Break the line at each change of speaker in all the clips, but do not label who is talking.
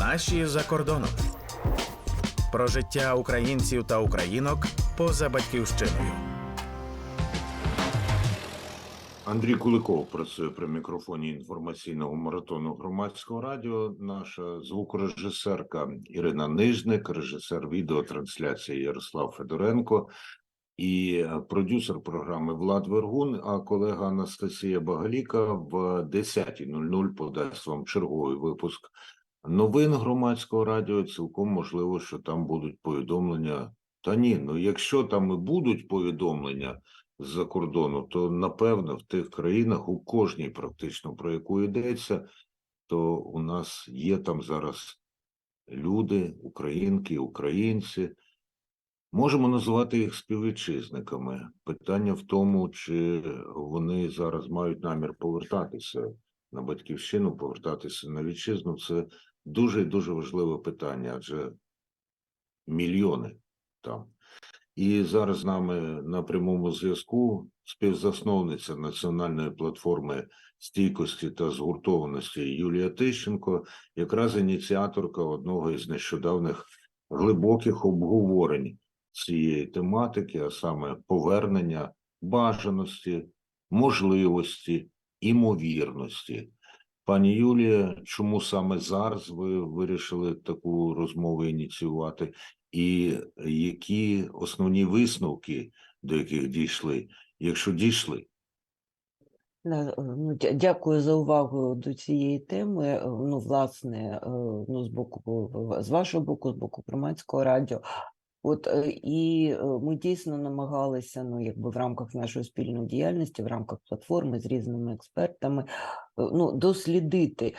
Наші за кордоном. Про життя українців та українок поза батьківщиною.
Андрій Куликов працює при мікрофоні інформаційного маратону громадського радіо. Наша звукорежисерка Ірина Нижник, режисер відеотрансляції Ярослав Федоренко і продюсер програми Влад Вергун. А колега Анастасія Багаліка в 10.00 подасть вам черговий випуск новин громадського радіо. Цілком можливо, що там будуть повідомлення. Та ні, ну якщо там і будуть повідомлення з-за кордону, то напевно в тих країнах, у кожній практично про яку йдеться, то у нас є там зараз люди, українки, українці. Можемо називати їх співвітчизниками. Питання в тому, чи вони зараз мають намір повертатися на батьківщину, повертатися на вітчизну. Це дуже і дуже важливе питання, адже мільйони там. І зараз з нами на прямому зв'язку співзасновниця національної платформи стійкості та згуртованості Юлія Тищенко, якраз ініціаторка одного із нещодавних глибоких обговорень цієї тематики, а саме повернення бажаності, можливості, імовірності. Пані Юлія, чому саме зараз ви вирішили таку розмову ініціювати? і які основні висновки, до яких дійшли, якщо дійшли?
Е, Ну, дякую за увагу до цієї теми. Е, Ну, власне, е, ну, з боку з вашого боку, з боку громадського радіо. От е, і е, ми дійсно намагалися, ну якби в рамках нашої спільної діяльності, в рамках платформи з різними експертами, е, ну дослідити.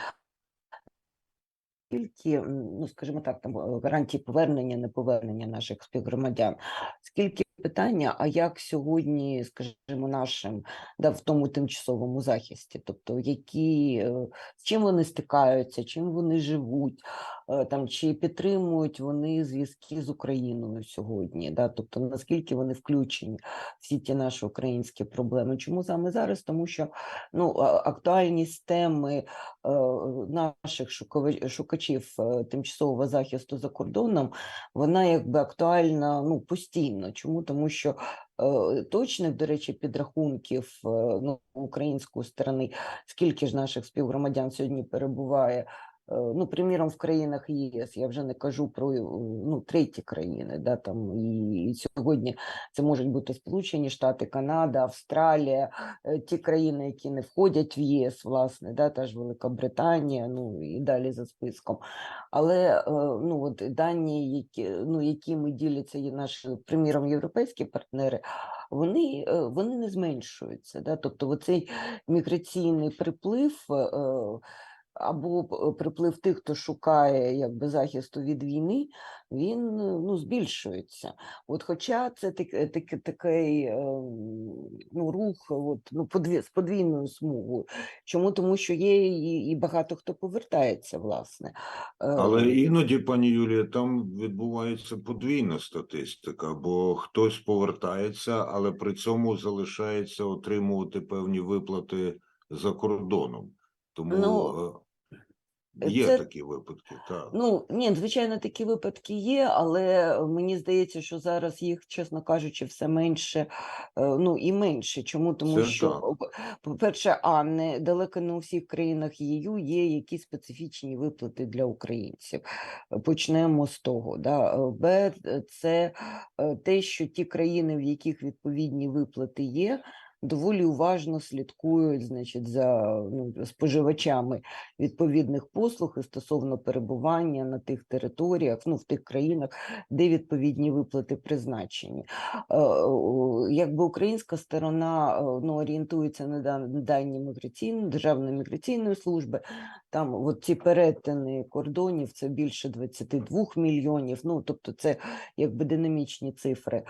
Скільки, ну скажімо так, там гарантії повернення, неповернення наших співгромадян, скільки питання, а як сьогодні, скажімо, нашим да, в тому тимчасовому захисті, тобто які е, з чим вони стикаються, чим вони живуть, е, там чи підтримують вони зв'язки з Україною сьогодні, да, тобто наскільки вони включені всі ті наші українські проблеми. Чому саме зараз? Тому що ну актуальність теми е, наших шукачів тимчасового захисту за кордоном, вона якби актуальна ну постійно. Чому? Тому що е, точних, до речі, підрахунків е, ну, української сторони, скільки ж наших співгромадян сьогодні перебуває. Е, Ну, приміром, в країнах ЄС, я вже не кажу про е, ну, треті країни, да, там і, сьогодні це можуть бути Сполучені Штати, Канада, Австралія, е, ті країни, які не входять в ЄС, власне, да, та ж Велика Британія, ну і далі за списком. Але е, ну, от дані, які, ну, якими діляться наші, приміром, європейські партнери, вони, е, вони не зменшуються. Да? Тобто оцей міграційний приплив. Е, Або приплив тих, хто шукає якби захисту від війни, він е, ну збільшується. От, хоча це так, е, так, такий е, ну, рух, от, ну, подві, з подвійною смугою. Чому? Тому що є і, і багато хто повертається, власне. Е,
Але іноді, пані Юлія, там відбувається подвійна статистика, бо хтось повертається, але при цьому залишається отримувати певні виплати за кордоном. Тому
Ну,
є
це-
такі випадки, так.
Ну, ні, звичайно, такі випадки є, але мені здається, що зараз їх, чесно кажучи, все менше, е, ну і менше. Чому? Тому
Це
що, по-перше, а не далеко не у всіх країнах ЄЮ є якісь специфічні виплати для українців. Почнемо з того. Да? Е, Б, це те, що ті країни, в яких відповідні виплати є, доволі уважно слідкують, значить, за ну, споживачами відповідних послуг і стосовно перебування на тих територіях, ну в тих країнах, де відповідні виплати призначені. Е, Якби українська сторона е, ну, орієнтується на дан- дані міграційної державної міграційної служби, там от ці перетини кордонів це більше 22 мільйонів. Ну тобто, це якби динамічні цифри. Е,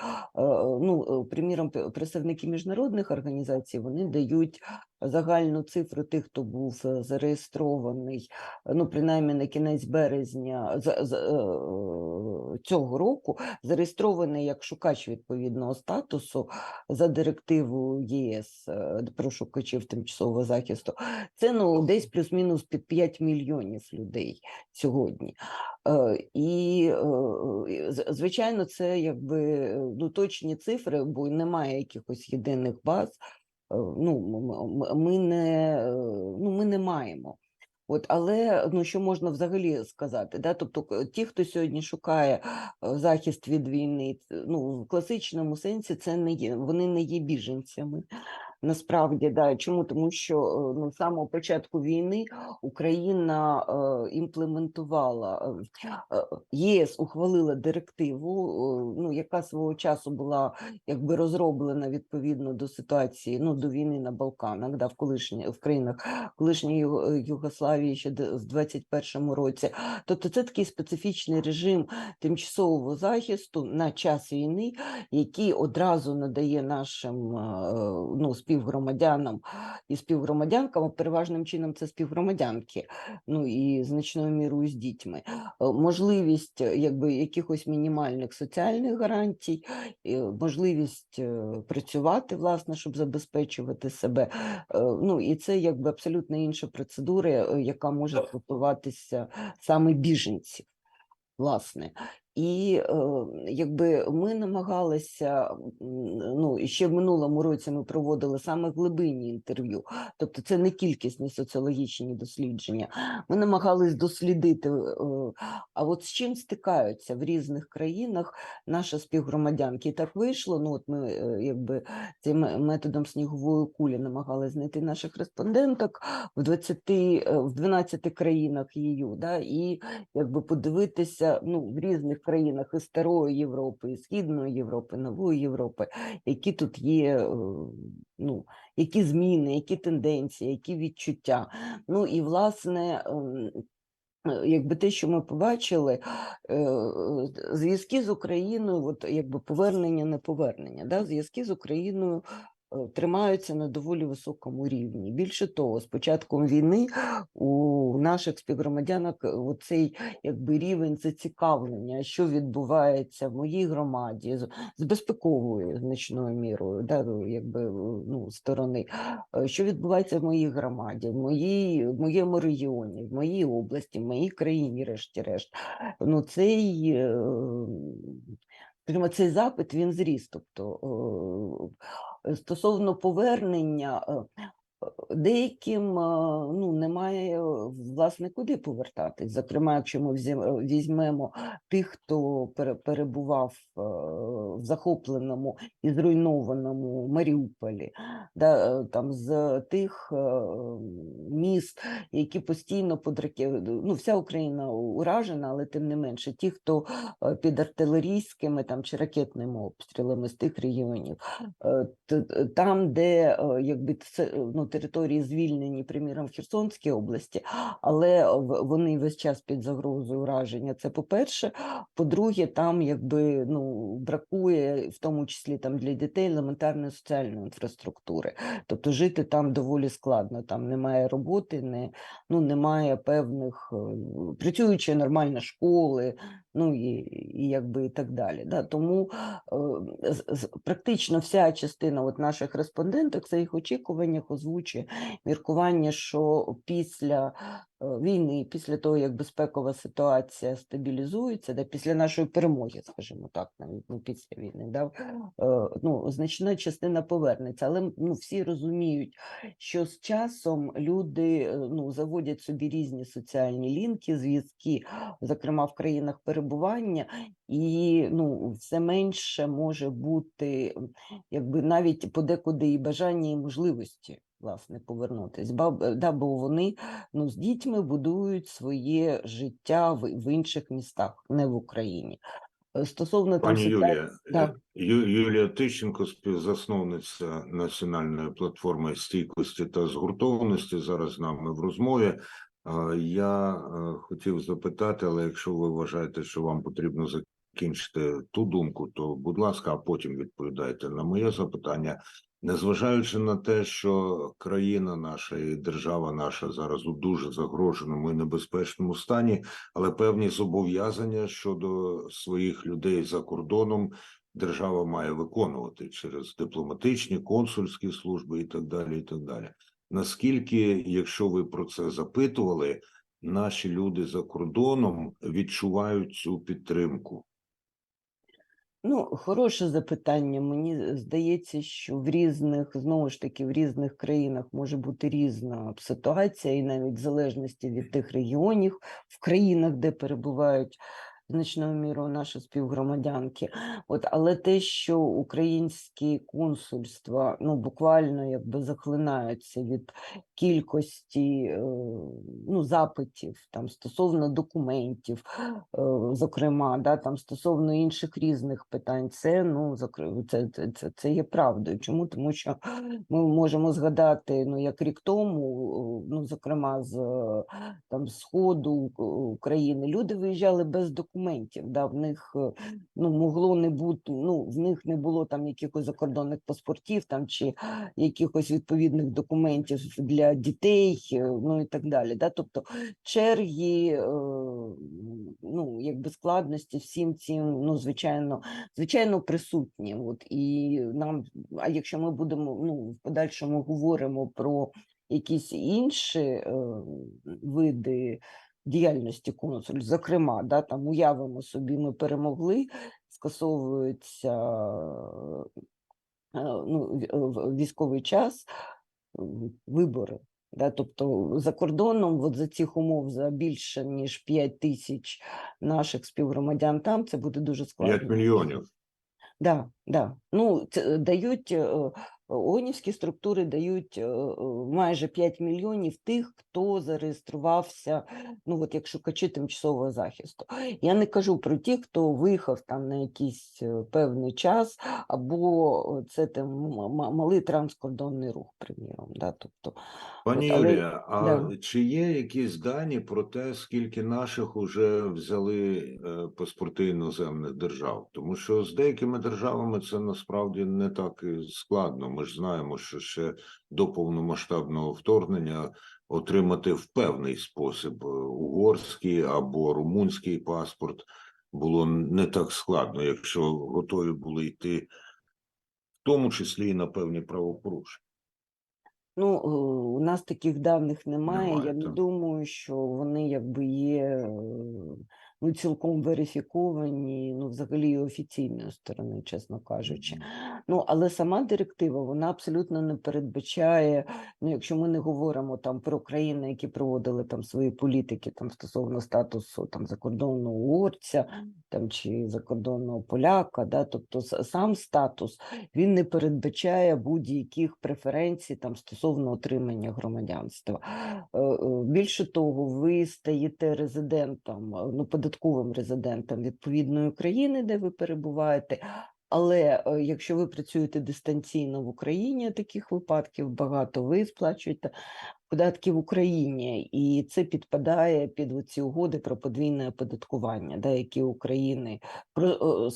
Ну, приміром, представники міжнародних організацій вони дають загальну цифру тих, хто був е, зареєстрований, е, ну принаймні на кінець березня е, цього року, зареєстрований як шукач відповідного статусу за директивою ЄС про шукачів тимчасового захисту, це ну десь плюс-мінус під 5 мільйонів людей сьогодні. І, звичайно, це якби ну, точні цифри, бо немає якихось єдиних баз. Е, Ну, ми не, е, ну, ми не маємо. От, але ну, що можна взагалі сказати? Да? Тобто, ті, хто сьогодні шукає е, захист від війни, ну, в класичному сенсі це не є, вони не є біженцями. Насправді, да. Чому? Тому що е, ну, з самого початку війни Україна е, імплементувала е, е, ЄС ухвалила директиву, е, ну яка свого часу була якби розроблена відповідно до ситуації, ну до війни на Балканах, да, в колишні в країнах колишньої е, Югославії ще в 21-му році. Тобто це такий специфічний режим тимчасового захисту на час війни, який одразу надає нашим е, ну, співгромадянам і співгромадянкам, переважним чином це співгромадянки, ну і значною мірою з дітьми. Е, Можливість е, якби якихось мінімальних соціальних гарантій, е, можливість працювати, власне, щоб забезпечувати себе. Ну і це якби абсолютно інша процедура, яка може стосуватися саме біженців власне. І е, якби ми намагалися, ну і ще в минулому році ми проводили саме глибинні інтерв'ю, тобто це не кількісні соціологічні дослідження. Ми намагались дослідити, е, а от з чим стикаються в різних країнах наші співгромадянки. І так вийшло. Ну от ми е, якби цим методом снігової кулі намагалися знайти наших респонденток в 20, е, в 12 країнах ЄЮ, да, і якби подивитися ну, в різних країнах і Старої Європи, і Східної Європи, Нової Європи, які тут є, е, ну, які зміни, які тенденції, які відчуття. Ну і власне. ем, е, Якби те, що ми побачили, е, зв'язки з Україною, от якби повернення, не повернення, да, зв'язки з Україною тримаються на доволі високому рівні. Більше того, з початком війни у наших співгромадянок е, цей якби рівень зацікавлення, що відбувається в моїй громаді, з, безпековою значною мірою, да, ну, якби ну, сторони, е, що відбувається в моїй громаді, в моїй, в моєму регіоні, в моїй області, в моїй країні, решті-решт. Ну, цей, е, скажімо, цей запит він зріс. Тобто е, стосовно повернення. Деяким ну, немає е, власне куди повертатись. Зокрема, якщо ми е, візьмемо тих, хто пере- перебував е, в захопленому і зруйнованому Маріуполі, да, там з тих міст, які постійно під раке... ну, вся Україна уражена, але тим не менше, ті, хто під артилерійськими там чи ракетними обстрілами з тих регіонів, там, де якби це ну, території звільнені, приміром, в Херсонській області, але вони весь час під загрозою ураження. Це по-перше. По-друге, там якби ну бракує, в тому числі там для дітей елементарної соціальної інфраструктури. Тобто жити там доволі складно. Там немає роботи, не ну немає певних е, працюючої нормально школи, ну і, і якби і так далі. Да? Тому е, практично вся частина от наших респонденток в своїх очікуваннях озвучує міркування, що після е, війни, після того, як безпекова ситуація стабілізується, да, після нашої перемоги, скажімо так, навіть не після війни, да, е, ну, значна частина повернеться. Але ну, всі розуміють, що з часом люди е, ну, заводять собі різні соціальні лінки, зв'язки, зокрема в країнах перебування, і ну, все менше може бути якби навіть подекуди і бажання, і можливості. Власне, повернутись, Ба- да, бо вони ну, з дітьми будують своє життя в, в інших містах, не в Україні. Е, Стосовно там
Пані
соціаль-
Юлія,
Да.
е, Ю- Юлія Тищенко, співзасновниця національної платформи стійкості та згуртованості, зараз з нами в розмові. Е, Я е, хотів запитати, але якщо ви вважаєте, що вам потрібно закінчити ту думку, то будь ласка, а потім відповідайте на моє запитання. Незважаючи на те, що країна наша і держава наша зараз у дуже загроженому і небезпечному стані, але певні зобов'язання щодо своїх людей за кордоном держава має виконувати через дипломатичні, консульські служби і так далі. І так далі. Наскільки, якщо ви про це запитували, наші люди за кордоном відчувають цю підтримку?
Ну, хороше запитання. Мені здається, що в різних, знову ж таки, в різних країнах може бути різна ситуація, і навіть в залежності від тих регіонів, в країнах, де перебувають значною мірою наші співгромадянки. От, але те, що українські консульства ну, буквально якби захлинаються від кількості е, ну, запитів там, стосовно документів, е, зокрема, да, там, стосовно інших різних питань, це, ну, це, це, це, є правдою. Чому? Тому що ми можемо згадати, ну, як рік тому, е, ну, зокрема, з там, Сходу України, люди виїжджали без документів, да, в них е, ну, могло не бути, ну, в них не було там якихось закордонних паспортів там, чи якихось відповідних документів для дітей, е, ну і так далі. Да? Тобто черги, е, ну, якби складності всім цим, ну, звичайно, звичайно, присутні. От, і нам, а якщо ми будемо ну, в подальшому говоримо про якісь інші види діяльності консуль, зокрема, да, там уявимо собі, ми перемогли, скасовується е, ну, е, військовий час, вибори. Да, тобто за кордоном, от за цих умов, за більше ніж 5 тисяч наших співгромадян там, це буде дуже складно.
5 мільйонів.
Да, да. Ну, це дають е, ООНівські структури дають е, е, майже 5 мільйонів тих, хто зареєструвався, ну от як шукачі тимчасового захисту. Я не кажу про тих, хто виїхав там на якийсь е, певний час, або це там малий транскордонний рух, приміром. Да? Тобто,
Пані
От, але-
Юлія, а
да.
чи є якісь дані про те, скільки наших уже взяли е, паспорти іноземних держав? Тому що з деякими державами це насправді не так складно. Ми ж знаємо, що ще до повномасштабного вторгнення отримати в певний спосіб е, угорський або румунський паспорт було не так складно, якщо готові були йти, в тому числі і на певні правопорушення.
Ну, е, у нас таких даних немає. Я
Немає,
не думаю, що вони якби є е, ну, цілком верифіковані, ну, взагалі і офіційної сторони, чесно кажучи. Ну, але сама директива, вона абсолютно не передбачає, ну, якщо ми не говоримо там про країни, які проводили там свої політики там стосовно статусу там закордонного угорця там чи закордонного поляка, да, тобто сам статус він не передбачає будь-яких преференцій там стосовно отримання громадянства. Е, е, Більше того, ви стаєте резидентом, ну податковим резидентом відповідної країни, де ви перебуваєте. Але е, якщо ви працюєте дистанційно в Україні, таких випадків багато, ви сплачуєте податки в Україні, і це підпадає під оці угоди про подвійне оподаткування, да, які України про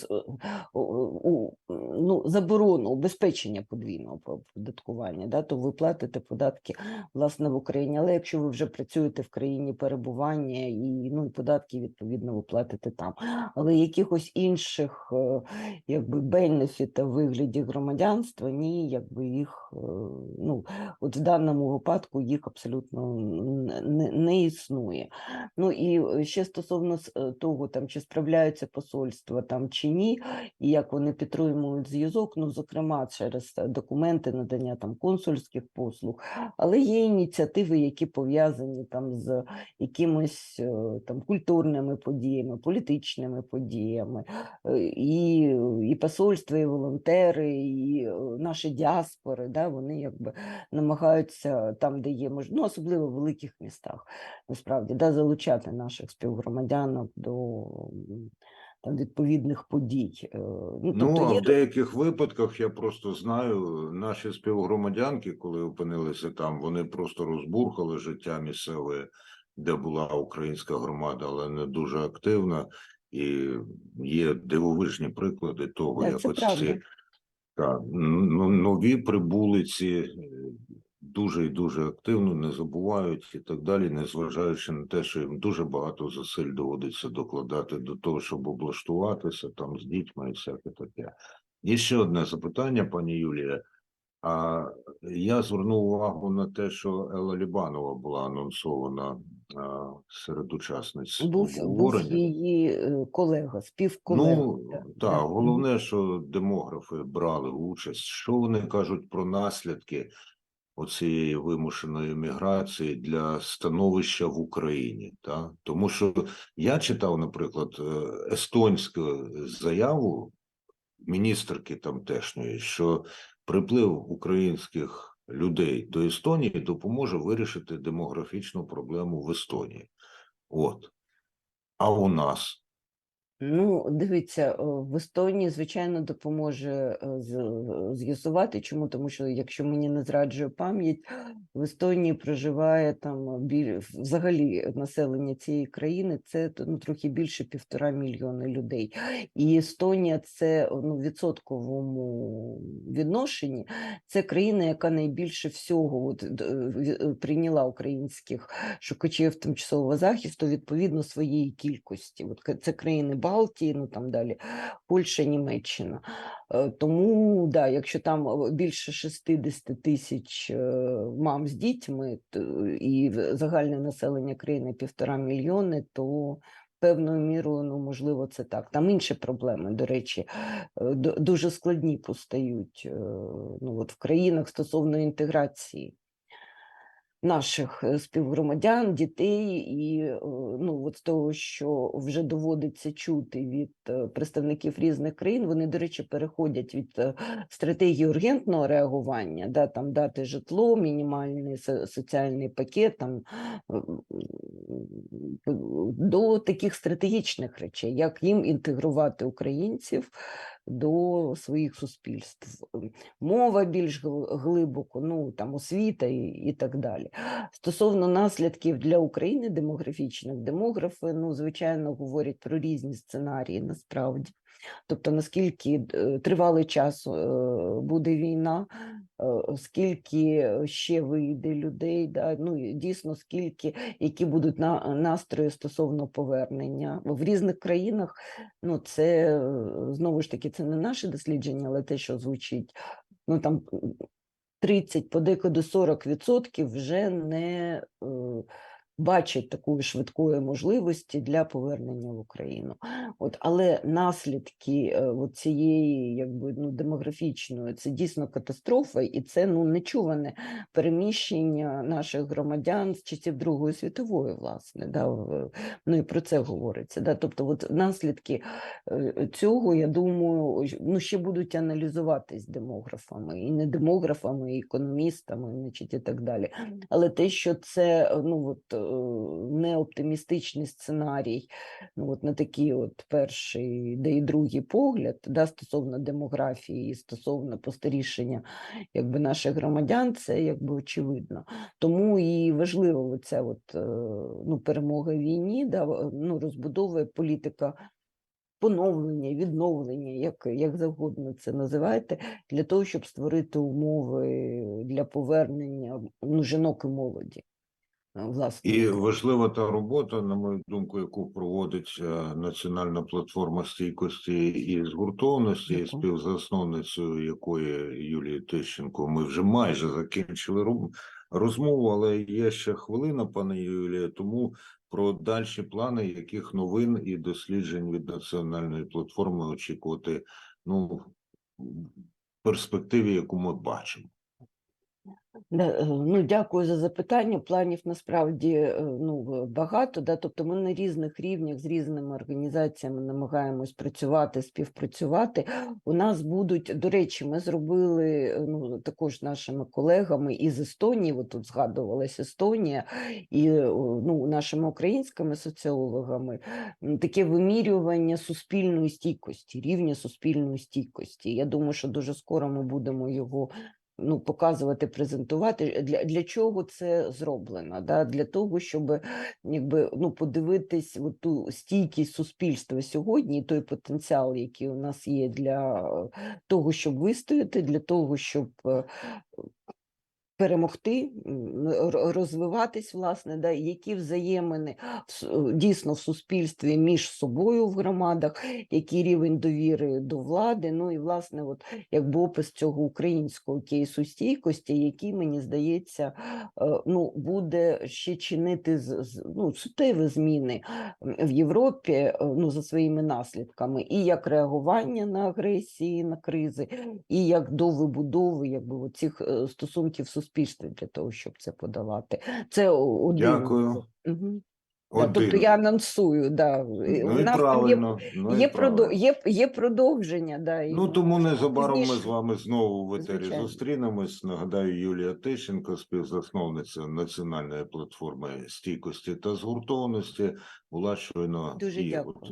ну, заборону убезпечення подвійного оподаткування, да, то ви платите податки власне в Україні. Але якщо ви вже працюєте в країні перебування і ну і податки відповідно ви платите там. Але якихось інших е, якби бенефіта в вигляді громадянства, ні, якби їх е, ну от в даному випадку їх абсолютно не, не існує. Ну і е, ще стосовно е, того, там чи справляються посольства там чи ні, і як вони підтримують зв'язок, ну зокрема через е, документи надання там консульських послуг, але є ініціативи, які пов'язані там з якимось е, там культурними подіями, політичними подіями, і, і посольства, і волонтери, і наші діаспори, да, вони якби намагаються там, де є мож... ну, особливо в великих містах, насправді, да, залучати наших співгромадянок до там, відповідних подій. Е, Ну,
Ну,
тобто
а
є
в деяких випадках я просто знаю, наші співгромадянки, коли опинилися там, вони просто розбурхали життя місцеве, де була українська громада, але не дуже активна. І є дивовижні приклади того, як
це
ось ці Так, ну, нові прибулиці е, дуже і дуже активно не забувають і так далі, незважаючи на те, що їм дуже багато зусиль доводиться докладати до того, щоб облаштуватися там з дітьми і всяке таке. І ще одне запитання, пані Юлія. А я звернув увагу на те, що Елла Лібанова була анонсована а, серед учасниць
Був, був її е, колега, співколега.
Ну так, головне, що демографи брали участь. Що вони кажуть про наслідки оцієї вимушеної міграції для становища в Україні? Та? Тому що я читав, наприклад, е, естонську заяву міністерки тамтешньої, що приплив українських людей до Естонії допоможе вирішити демографічну проблему в Естонії. От. А у нас
Ну, дивіться, е, в Естонії, звичайно, допоможе е, з'ясувати. Чому? Тому що, якщо мені не зраджує пам'ять, в Естонії проживає там біль... взагалі населення цієї країни це ну, трохи більше півтора мільйони людей. І Естонія це ну, в відсотковому відношенні це країна, яка найбільше всього от, прийняла українських шукачів тимчасового захисту відповідно своєї кількості. От це країни Балтії, ну там далі Польща, Німеччина. Е, Тому да, якщо там більше 60 тисяч е, мам з дітьми і загальне населення країни півтора мільйони, то певною мірою, ну можливо, це так. Там інші проблеми, до речі, е, дуже складні постають е, ну, от в країнах стосовно інтеграції наших е, співгромадян, дітей, і е, ну, от того, що вже доводиться чути від е, представників різних країн, вони, до речі, переходять від стратегії ургентного реагування, да, там дати житло, мінімальний соціальний пакет, там, до таких стратегічних речей, як їм інтегрувати українців до своїх суспільств мова більш гл- глибоко, ну там освіта і, і так далі. Стосовно наслідків для України демографічних, демографи, ну, звичайно, говорять про різні сценарії насправді. Тобто, наскільки е, тривалий час е, буде війна, е, скільки ще вийде людей, да? ну, дійсно, скільки, які будуть на, настрої стосовно повернення. В різних країнах ну, це знову ж таки це не наше дослідження, але те, що звучить, ну там м, 30, подекуди 40% вже не бачать такої швидкої можливості для повернення в Україну. От, але наслідки е, от цієї якби, ну, демографічної це дійсно катастрофа, і це ну, нечуване переміщення наших громадян з часів Другої світової, власне. Да, ну і про це говориться. Да? Тобто, от наслідки е, цього, я думаю, ну, ще будуть аналізуватись демографами, і не демографами, і економістами, значить, і так далі. Але те, що це ну, от, е, не оптимістичний сценарій, ну, от на такий от перший, де і другий погляд, да, стосовно демографії, і стосовно постарішення якби, наших громадян, це якби очевидно. Тому і важливо ця от, е, ну, перемога в війні, да, ну, розбудовує політика поновлення, відновлення, як, як завгодно це називайте, для того, щоб створити умови для повернення ну, жінок і молоді. Власне,
І важлива та робота, на мою думку, яку проводить е, Національна платформа стійкості і згуртованості, і співзасновницею якої Юлії Тищенко. Ми вже майже закінчили розмову, але є ще хвилина, пане Юлія. Тому про дальші плани, яких новин і досліджень від національної платформи очікувати ну в перспективі, яку ми бачимо.
Е, Ну, дякую за запитання. Планів насправді е, ну, багато. Да? Тобто ми на різних рівнях з різними організаціями намагаємось працювати, співпрацювати. У нас будуть, до речі, ми зробили е, ну, також нашими колегами із Естонії, от тут згадувалась Естонія, і е, ну, нашими українськими соціологами таке вимірювання суспільної стійкості, рівня суспільної стійкості. Я думаю, що дуже скоро ми будемо його ну, показувати, презентувати. Для, для чого це зроблено? Да? Для того, щоб якби, ну, подивитись от ту стійкість суспільства сьогодні, той потенціал, який у нас є для е, того, щоб вистояти, для того, щоб е, перемогти, розвиватись, власне, да, які взаємини в е, дійсно в суспільстві між собою в громадах, який рівень довіри до влади. Ну і власне, от якби опис цього українського кейсу стійкості, який мені здається, е, ну буде ще чинити ну, суттєві зміни в Європі, е, ну за своїми наслідками, і як реагування на агресії, на кризи, і як до вибудови якби цих стосунків в суспільстві для того, щоб це подавати. Це один.
Дякую.
Угу.
Один.
Тобто я анонсую, да. у
Ну і
нас
правильно. ну
Є, є,
правильно.
є, є продовження, да, і
Ну тому незабаром ми з вами знову в етері
Звичайно.
зустрінемось. Нагадаю, Юлія Тищенко, співзасновниця національної платформи стійкості та згуртованості, була щойно
Дуже
і
дякую.
от